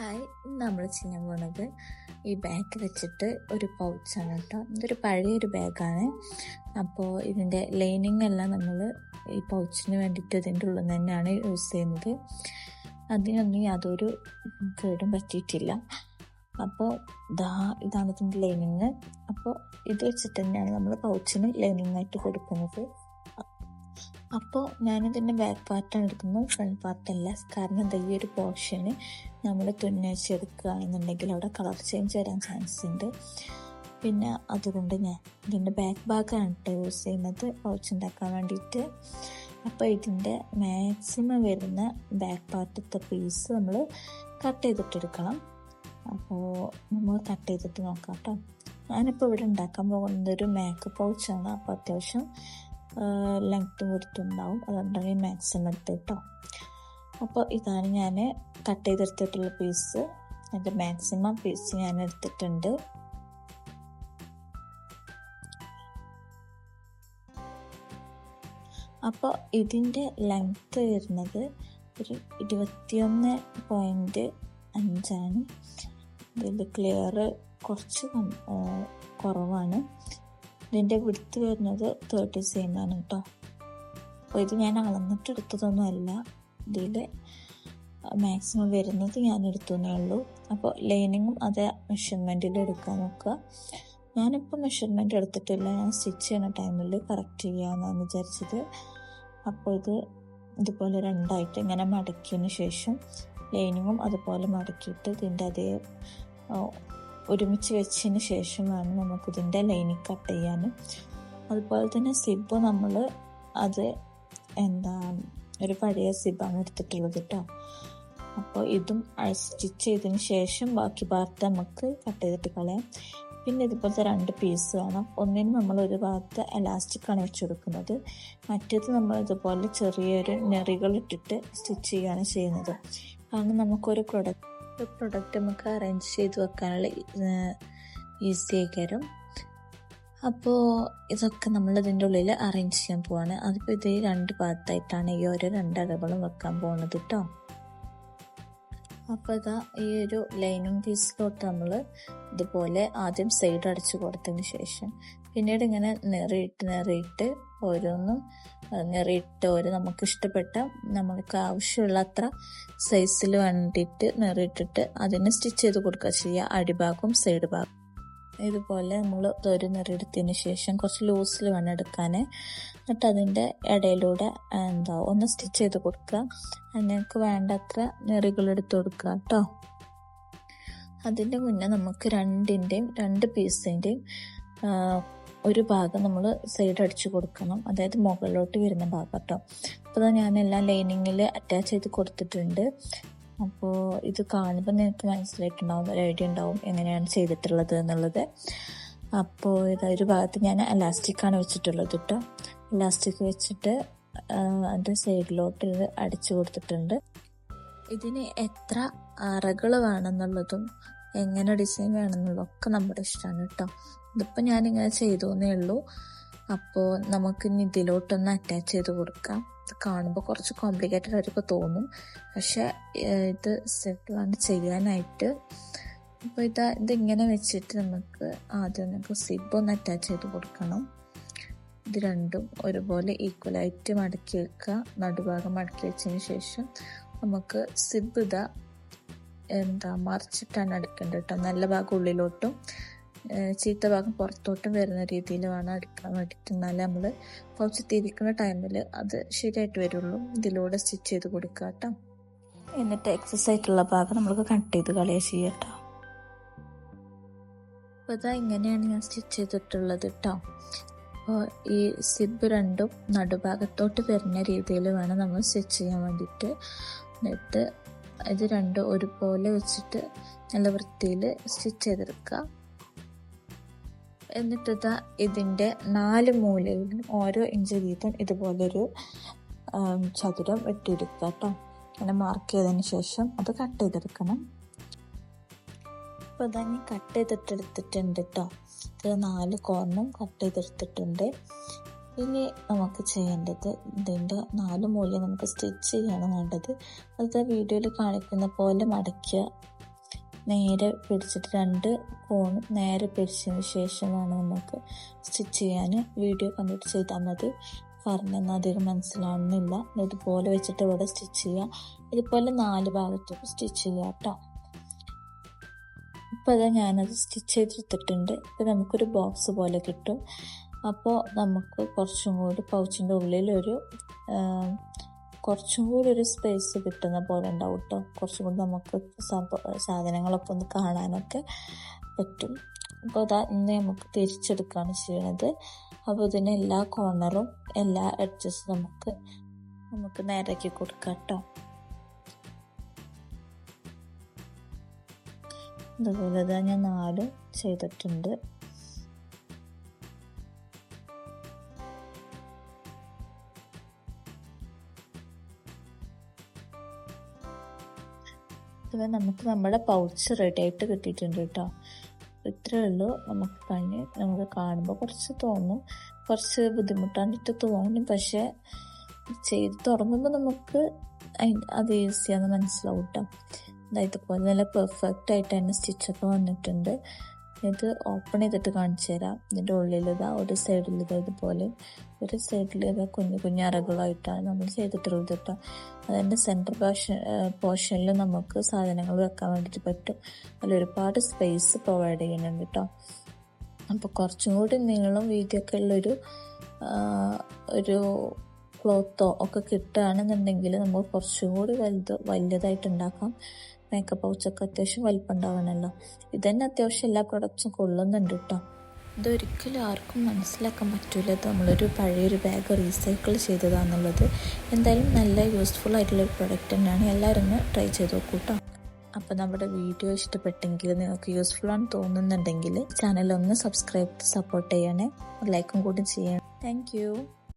Hi നമ്മൾ ചെയ്യാൻ പോണത് ഈ ബാഗ് വെച്ചിട്ട് ഒരു പൗച്ചാണ് കേട്ടോ. ഇതൊരു പഴയൊരു ബാഗാണ് അപ്പോൾ ഇതിന്റെ ലൈനിങ് എല്ലാം നമ്മൾ ഈ പൗച്ചിന് വേണ്ടിയിട്ട് ഇതിന്റെ ഉള്ളിൽ നിന്ന് തന്നെയാണ് യൂസ് ചെയ്യുന്നത്. അതിനൊന്നും യാതൊരു കേടും പറ്റിയിട്ടില്ല. അപ്പോൾ ഇതാ ഇതാണ് ഇതിന്റെ ലൈനിങ് അപ്പോൾ ഇത് വെച്ചിട്ട് തന്നെയാണ് നമ്മൾ പൗച്ചിന് ലൈനിങ് ആയിട്ട് കൊടുക്കുന്നത്. അപ്പോൾ ഞാനിതിന്റെ ബാക്ക് പാർട്ടാണ് എടുക്കുന്നത്. ഫ്രണ്ട് പാർട്ടല്ല കാരണം ഈ ഒരു പോർഷന് നമ്മൾ തുന്നച്ചെടുക്കുകയാണെന്നുണ്ടെങ്കിൽ അവിടെ കളർ ചേഞ്ച് വരാൻ ചാൻസ് ഉണ്ട്. പിന്നെ അതുകൊണ്ട് ഞാൻ ഇതിന്റെ ബാക്ക് ഭാഗമാണ് കേട്ടോ യൂസ് ചെയ്യുന്നത്. പൗച്ച് ഉണ്ടാക്കാൻ വേണ്ടിയിട്ട്. അപ്പോൾ ഇതിന്റെ മാക്സിമം വരുന്ന ബാക്ക് പാർട്ടത്തെ പീസ് നമ്മൾ കട്ട് ചെയ്തിട്ടെടുക്കണം അപ്പോൾ നമ്മൾ കട്ട് ചെയ്തിട്ട് നോക്കാം കേട്ടോ ഞാനിപ്പോൾ ഇവിടെ ഉണ്ടാക്കാൻ പോകുന്നത് ഒരു മേക്കപ്പ് പൗച്ചാണ് അപ്പോൾ അത്യാവശ്യം ലെങ്ത്തും കൊടുത്തുണ്ടാവും ഈ മാക്സിമം എടുത്ത് കേട്ടോ അപ്പോൾ ഇതാണ് ഞാൻ കട്ട് ചെയ്തെടുത്തിട്ടുള്ള പീസ് അതിന്റെ മാക്സിമം പീസ് ഞാൻ എടുത്തിട്ടുണ്ട്. അപ്പോൾ ഇതിന്റെ ലെങ്ത്ത് വരുന്നത് ഒരു ഇരുപത്തിയൊന്ന് പോയിന്റ് അഞ്ചാണ്. ഇതിൽ ക്ലിയർ കുറച്ച് കുറവാണ്. ഇതിന്റെ വിടുത്ത് വരുന്നത് തേർട്ടി ആണ് കേട്ടോ അപ്പോൾ ഇത് ഞാൻ അളന്നിട്ട് എടുത്തതൊന്നും അല്ല ഇതിൽ മാക്സിമം വരുന്നത് ഞാൻ എടുത്തതേ ഉള്ളൂ അപ്പോൾ ലൈനിങ്ങും അതേ മെഷർമെന്റിൽ എടുക്കാൻ നോക്കുക. ഞാനിപ്പോൾ മെഷർമെന്റ് എടുത്തിട്ടില്ല. ഞാൻ സ്റ്റിച്ച് ചെയ്യുന്ന ടൈമിൽ കറക്റ്റ് ചെയ്യാമെന്നാണ് വിചാരിച്ചത്. അപ്പോൾ ഇത് ഇതുപോലെ രണ്ടായിട്ട് ഇങ്ങനെ മടക്കിയതിന് ശേഷം ലൈനിങ്ങും അതുപോലെ മടക്കിയിട്ട് ഇതിന്റെ അതേ ഒരുമിച്ച് വെച്ചതിന് ശേഷം വേണം നമുക്കിതിന്റെ ലൈനി കട്ട് ചെയ്യാൻ. അതുപോലെ തന്നെ സിബ് നമ്മൾ അത് എന്താ ഒരു പഴയ സിബാണ് എടുത്തിട്ടുള്ളത് കേട്ടോ. അപ്പോൾ ഇതും സ്റ്റിച്ച് ചെയ്തതിന് ശേഷം ബാക്കി ഭാഗത്ത് നമുക്ക് കട്ട് ചെയ്തിട്ട് കളയാം. പിന്നെ ഇതുപോലത്തെ രണ്ട് പീസ് വേണം. ഒന്നിന് നമ്മൾ ഒരു ഭാഗത്ത് എലാസ്റ്റിക്കാണ് വെച്ച് കൊടുക്കുന്നത്. മറ്റേത് നമ്മൾ ഇതുപോലെ ചെറിയൊരു നെറികൾ ഇട്ടിട്ട് സ്റ്റിച്ച് ചെയ്യുകയാണ് ചെയ്യുന്നത്. കാരണം നമുക്കൊരു പ്രൊഡക്റ്റ് പ്രൊഡക്റ്റ് നമുക്ക് അറേഞ്ച് ചെയ്ത് വെക്കാനുള്ള ഈസി ആയിക്കാരും അപ്പോൾ ഇതൊക്കെ നമ്മൾ ഇതിന്റെ ഉള്ളിൽ അറേഞ്ച് ചെയ്യാൻ പോവാണ്. അതിപ്പോൾ ഇതേ രണ്ട് ഭാഗത്തായിട്ടാണ് ഈ ഓരോ രണ്ട് അടകളും വെക്കാൻ പോകുന്നത് കേട്ടോ അപ്പോൾ ഇതാ ഈ ഒരു ലൈനിങ് പീസിലോട്ട് നമ്മൾ ഇതുപോലെ ആദ്യം സൈഡ് അടച്ചു കൊടുത്തതിന് ശേഷം പിന്നീട് ഇങ്ങനെ നിറയിട്ട് നിറയിട്ട് ഓരോന്നും നിറയിട്ട് ഓരോ നമുക്ക് ഇഷ്ടപ്പെട്ട നമുക്ക് ആവശ്യമുള്ള അത്ര സൈസിൽ വേണ്ടിയിട്ട് നിറയിട്ടിട്ട് അതിന് സ്റ്റിച്ച് ചെയ്ത് കൊടുക്കുക ചെയ്യുക. അടിഭാഗവും സൈഡ് ഭാഗം ഇതുപോലെ നമ്മൾ ഒരു നിറയെടുത്തതിന് ശേഷം കുറച്ച് ലൂസിൽ വേണം എടുക്കാൻ എന്നിട്ട് അതിന്റെ ഇടയിലൂടെ എന്താ ഒന്ന് സ്റ്റിച്ച് ചെയ്ത് കൊടുക്കുക. അതിനൊക്കെ വേണ്ടത്ര നിറികൾ എടുത്ത് കൊടുക്കുക കേട്ടോ. അതിന്റെ മുന്നേ നമുക്ക് രണ്ടിന്റെയും രണ്ട് പീസിന്റെയും ഒരു ഭാഗം നമ്മൾ സൈഡ് അടിച്ചു കൊടുക്കണം. അതായത് മുകളിലോട്ട് വരുന്ന ഭാഗം കേട്ടോ അപ്പോൾ ഞാൻ എല്ലാം ലൈനിങ്ങിൽ അറ്റാച്ച് ചെയ്ത് കൊടുത്തിട്ടുണ്ട്. അപ്പോൾ ഇത് കാണുമ്പോൾ നിങ്ങൾക്ക് മനസ്സിലായിട്ടുണ്ടാവും ഒരു ഐഡിയ ഉണ്ടാവും എങ്ങനെയാണ് ചെയ്തിട്ടുള്ളത് എന്നുള്ളത്. അപ്പോൾ ഇത് ഒരു ഭാഗത്ത് ഞാൻ അലാസ്റ്റിക്കാണ് വെച്ചിട്ടുള്ളത് കേട്ടോ ഇലാസ്റ്റിക് വെച്ചിട്ട് അതിന്റെ സൈഡിലോട്ട് ഇത് അടിച്ചു കൊടുത്തിട്ടുണ്ട്. ഇതിന് എത്ര അറകൾ വേണമെന്നുള്ളതും എങ്ങനെ ഡിസൈൻ വേണമെന്നുള്ള ഒക്കെ നമ്മുടെ ഇഷ്ടമാണ് കേട്ടോ. ഇതിപ്പോൾ ഞാനിങ്ങനെ ചെയ്തു എന്നേ ഉള്ളൂ. അപ്പോൾ നമുക്ക് ഇനി ഇതിലോട്ടൊന്ന് അറ്റാച്ച് ചെയ്ത് കൊടുക്കാം. ഇത് കാണുമ്പോൾ കുറച്ച് കോംപ്ലിക്കേറ്റഡ് ആയിട്ടൊക്കെ തോന്നും. പക്ഷെ ഇത് സെറ്റിലാണ് ചെയ്യാനായിട്ട്. അപ്പോൾ ഇത് ഇതിങ്ങനെ വെച്ചിട്ട് നമുക്ക് ആദ്യം നമുക്ക് സിബ് ഒന്ന് അറ്റാച്ച് ചെയ്ത് കൊടുക്കണം. ഇത് രണ്ടും ഒരുപോലെ ഈക്വലായിട്ട് മടക്കി വെക്കുക. നടുഭാഗം മടക്കി വെച്ചതിന് ശേഷം നമുക്ക് സിബ് ഇതാ എന്താ മറിച്ചിട്ടാണ് അടുക്കേണ്ടത് കേട്ടോ. നല്ല ഭാഗം ഉള്ളിലോട്ടും ചീത്ത ഭാഗം പുറത്തോട്ടും വരുന്ന രീതിയിൽ വേണം അടുക്കാൻ വേണ്ടിയിട്ട്. എന്നാലേ നമ്മൾ കുറച്ച് തിരിക്കുന്ന ടൈമിൽ അത് ശരിയായിട്ട് വരുള്ളൂ. ഇതിലൂടെ സ്റ്റിച്ച് ചെയ്ത് കൊടുക്കുക കേട്ടോ. എന്നിട്ട് എക്സസ് ആയിട്ടുള്ള ഭാഗം നമ്മൾക്ക് കട്ട് ചെയ്ത് കളയുക ചെയ്യുക കേട്ടോ. അപ്പോൾ ഇതാ ഇങ്ങനെയാണ് ഞാൻ സ്റ്റിച്ച് ചെയ്തിട്ടുള്ളത് കേട്ടോ. അപ്പോൾ ഈ സിബ് രണ്ടും നടുഭാഗത്തോട്ട് വരുന്ന രീതിയിൽ വേണം നമ്മൾ സ്റ്റിച്ച് ചെയ്യാൻ വേണ്ടിയിട്ട്. എന്നിട്ട് ഇത് രണ്ടും ഒരുപോലെ വെച്ചിട്ട് നല്ല വൃത്തിയിൽ സ്റ്റിച്ച് ചെയ്തെടുക്കുക. എന്നിട്ട് ഇതാ ഇതിന്റെ നാല് മൂലയിലും ഓരോ ഇഞ്ച് വീതം ഇതുപോലൊരു ചതുരം വെട്ടിയെടുക്കുക കേട്ടോ. അങ്ങനെ മാർക്ക് ചെയ്തതിന് ശേഷം അത് കട്ട് ചെയ്തെടുക്കണം. അപ്പോൾ ഇതാ കട്ട് ചെയ്തിട്ടെടുത്തിട്ടുണ്ട് കേട്ടോ ഇത് നാല് കോർണും കട്ട് ചെയ്തെടുത്തിട്ടുണ്ട്. ഇനി നമുക്ക് ചെയ്യേണ്ടത് ഇതിന്റെ നാല് മൂല്യം നമുക്ക് സ്റ്റിച്ച് ചെയ്യാണ് വേണ്ടത്. അത് വീഡിയോയിൽ കാണിക്കുന്ന പോലെ മടക്കുക നേരെ പിടിച്ചിട്ട് രണ്ട് കോൺ നേരെ പിടിച്ചതിന് ശേഷമാണ് നമുക്ക് സ്റ്റിച്ച് ചെയ്യാൻ വീഡിയോ കണ്ടിട്ട് ചെയ്താൽ മതി പറഞ്ഞെന്ന് അധികം മനസ്സിലാവുന്നില്ല. ഇതുപോലെ വെച്ചിട്ട് ഇവിടെ സ്റ്റിച്ച് ചെയ്യുക ഇതുപോലെ നാല് ഭാഗത്തും സ്റ്റിച്ച് ചെയ്യുക കേട്ടോ. ഇപ്പോൾ അത് ഞാനത് സ്റ്റിച്ച് ചെയ്തെടുത്തിട്ടുണ്ട്. ഇപ്പോൾ നമുക്കൊരു ബോക്സ് പോലെ കിട്ടും. അപ്പോൾ നമുക്ക് കുറച്ചും കൂടി പൗച്ചിന്റെ ഉള്ളിലൊരു കുറച്ചും കൂടി ഒരു സ്പേസ് കിട്ടുന്ന പോലെ ഉണ്ടാവും കേട്ടോ കുറച്ചും കൂടി നമുക്ക് സാധനങ്ങളൊക്കെ ഒന്ന് കാണാനൊക്കെ പറ്റും. അപ്പോൾ അതാ ഇന്ന് നമുക്ക് തിരിച്ചെടുക്കുകയാണ് ചെയ്യണത്. അപ്പോൾ ഇതിന് എല്ലാ കോർണറും എല്ലാ എഡ്ജസും നമുക്ക് നമുക്ക് നേരാക്കി കൊടുക്കാം കേട്ടോ അതുപോലെ തന്നെ ഞാൻ നാലും ചെയ്തിട്ടുണ്ട്. അതുപോലെ നമുക്ക് നമ്മുടെ പൗച്ച് റെഡി ആയിട്ട് കിട്ടിയിട്ടുണ്ട് കേട്ടോ. ഇത്രയേ ഉള്ളൂ. നമുക്ക് കഴിഞ്ഞ് നമുക്ക് കാണുമ്പോൾ കുറച്ച് തോന്നും. കുറച്ച് ബുദ്ധിമുട്ടാണ്ടിട്ട് തോന്നും. പക്ഷേ ചെയ്ത് തുടങ്ങുമ്പോൾ നമുക്ക് അത് ഈസിയാന്ന് മനസ്സിലാവും കേട്ടോ. ഇതുപോലെ നല്ല പെർഫെക്റ്റ് ആയിട്ട് തന്നെ സ്റ്റിച്ചൊക്കെ വന്നിട്ടുണ്ട്. ഇത് ഓപ്പൺ ചെയ്തിട്ട് കാണിച്ചു തരാം. ഇതിന്റെ ഉള്ളിലിതാ ഒരു സൈഡിൽ ഇതാ ഇതുപോലെ ഒരു സൈഡിൽ കുഞ്ഞു കുഞ്ഞു അറകളായിട്ടാണ് നമ്മൾ ചെയ്തിട്ടുള്ളത് കേട്ടോ അതിന്റെ സെന്റർ പോർഷൻ പോർഷനിൽ നമുക്ക് സാധനങ്ങൾ വെക്കാൻ വേണ്ടിയിട്ട് പറ്റും. അതിൽ ഒരുപാട് സ്പേസ് പ്രൊവൈഡ് ചെയ്യുന്നുണ്ട് കേട്ടോ അപ്പോൾ കുറച്ചും കൂടി നീളം വീതിയൊക്കെ ഉള്ളൊരു ഒരു ക്ലോത്തോ ഒക്കെ കിട്ടുകയാണെന്നുണ്ടെങ്കിൽ നമ്മൾ കുറച്ചുകൂടി വലുത് വലിയതായിട്ട് ഉണ്ടാക്കാം മേക്കപ്പ് പൗച്ചൊക്കെ അത്യാവശ്യം വലിപ്പം ഉണ്ടാവണമല്ലോ ഇതന്നെ അത്യാവശ്യം എല്ലാ പ്രൊഡക്ട്സും കൊള്ളുന്നുണ്ട് കേട്ടോ ഇതൊരിക്കലും ആർക്കും മനസ്സിലാക്കാൻ പറ്റില്ല നമ്മളൊരു പഴയൊരു ബാഗ് റീസൈക്കിൾ ചെയ്തതാണെന്നുള്ളത് എന്തായാലും നല്ല യൂസ്ഫുൾ ആയിട്ടുള്ള ഒരു പ്രൊഡക്റ്റ് തന്നെയാണ്. എല്ലാവരും ഒന്ന് ട്രൈ ചെയ്ത് നോക്കൂ കേട്ടോ അപ്പോൾ നമ്മുടെ വീഡിയോ ഇഷ്ടപ്പെട്ടെങ്കിൽ നിങ്ങൾക്ക് യൂസ്ഫുൾ ആണെന്ന് തോന്നുന്നുണ്ടെങ്കിൽ ചാനൽ ഒന്ന് സബ്സ്ക്രൈബ് സപ്പോർട്ട് ചെയ്യണേ. ലൈക്കും കൂടി ചെയ്യണം. താങ്ക്